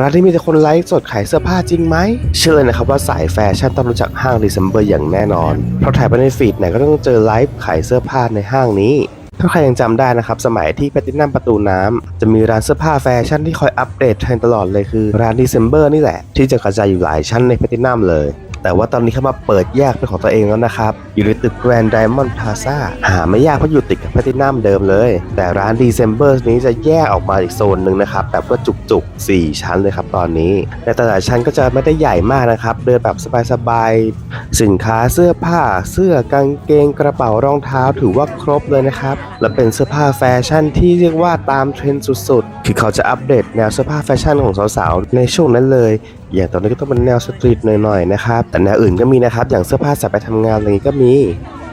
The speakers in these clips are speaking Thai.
ร้านที่มีแต่คนไลฟ์สดขายเสื้อผ้าจริงไหม เชื่อเลยนะครับว่าสายแฟชั่นต้องรู้จักห้างดิซัมเบอร์อย่างแน่นอน เพราะถ่ายไปในฟีดไหนก็ต้องเจอไลฟ์ขายเสื้อผ้าในห้างนี้ ถ้าใครยังจำได้นะครับ สมัยที่แพตินัมประตูน้ำจะมีร้านเสื้อผ้าแฟชั่นที่คอยอัปเดตเทรนตลอดเลยคือ ร้านดีเซมเบอร์นี่แหละที่จะกระจายอยู่หลายชั้นในแพตินัมเลย แต่ว่าตอนนี้เขามาเปิดแยกเป็นของตัวเองแล้วนะครับ อยู่ในตึกแกรนด์ไดมอนด์พลาซ่าหาไม่ยากเพราะอยู่ติดกับแพตินัมเดิมเลย แต่ร้านดีเซมเบอร์นี้จะแยกออกมาอีกโซนหนึ่งนะครับแบบว่าจุกๆ 4 ชั้นเลยครับตอนนี้แต่แต่ละชั้นก็จะไม่ได้ใหญ่มากนะครับ เดินแบบสบายๆ สินค้าเสื้อผ้าเสื้อกางเกงกระเป๋ารองเท้าถือว่าครบเลยนะครับ และเป็นเสื้อผ้าแฟชั่นที่เรียกว่าตามเทรนด์สุดๆ คือเขาจะอัปเดตแนวเสื้อผ้าแฟชั่นของสาวๆ ในช่วงนั้นเลย อย่างตอนนี้ก็ต้องเป็นแนวสตรีทหน่อยๆนะครับแต่แนวอื่นก็มีนะครับ อย่างเสื้อผ้าใส่ไปทำงานอะไรนี้ก็มี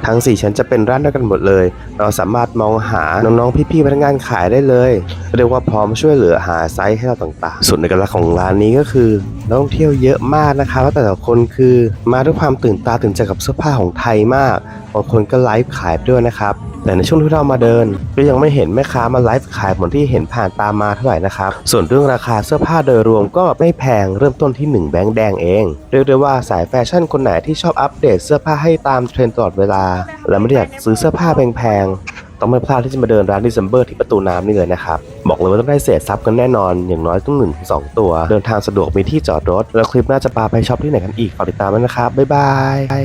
ทั้ง 4 ชั้นจะเป็นร้านด้วยกันหมดเลย เราสามารถมองหาน้องๆพี่ๆพนักงานขายได้เลย เรียกว่าพร้อมช่วยเหลือหาไซส์ให้เราต่างๆ ส่วนในกลักของร้านนี้ก็คือนักท่องเที่ยวเยอะมากนะคะแล้วแต่ละคนคือมาด้วยความตื่นตาตื่นใจกับเสื้อผ้าของไทยมากบางคนก็ไลฟ์ขายด้วยนะครับ แต่ในช่วงที่เรามาเดิน ก็ยังไม่เห็นแม่ค้ามาไลฟ์ขายเหมือนที่เห็นผ่านตามมาเท่าไหร่นะครับ ส่วนเรื่องราคาเสื้อผ้าโดยรวมก็ไม่แพงเริ่มต้นที่ 1 แบงค์แดงเอง เรียกได้ว่าสายแฟชั่นคนไหนที่ชอบอัปเดตเสื้อผ้าให้ตามเทรนด์ตลอดเวลา และไม่อยากซื้อเสื้อผ้าแพงๆต้องไม่พลาดที่จะมาเดินร้านดิซัมเบอร์ที่ประตูน้ำนี่เลยนะครับบอกเลยว่าต้องได้เศษทรัพย์กันแน่นอน อย่างน้อยต้องหนึ่งสองตัว เดินทางสะดวกมีที่จอดรถ แล้วคลิปหน้าจะพาไปช็อปที่ไหนกันอีกฝากติดตามด้วยนะครับบ๊ายบาย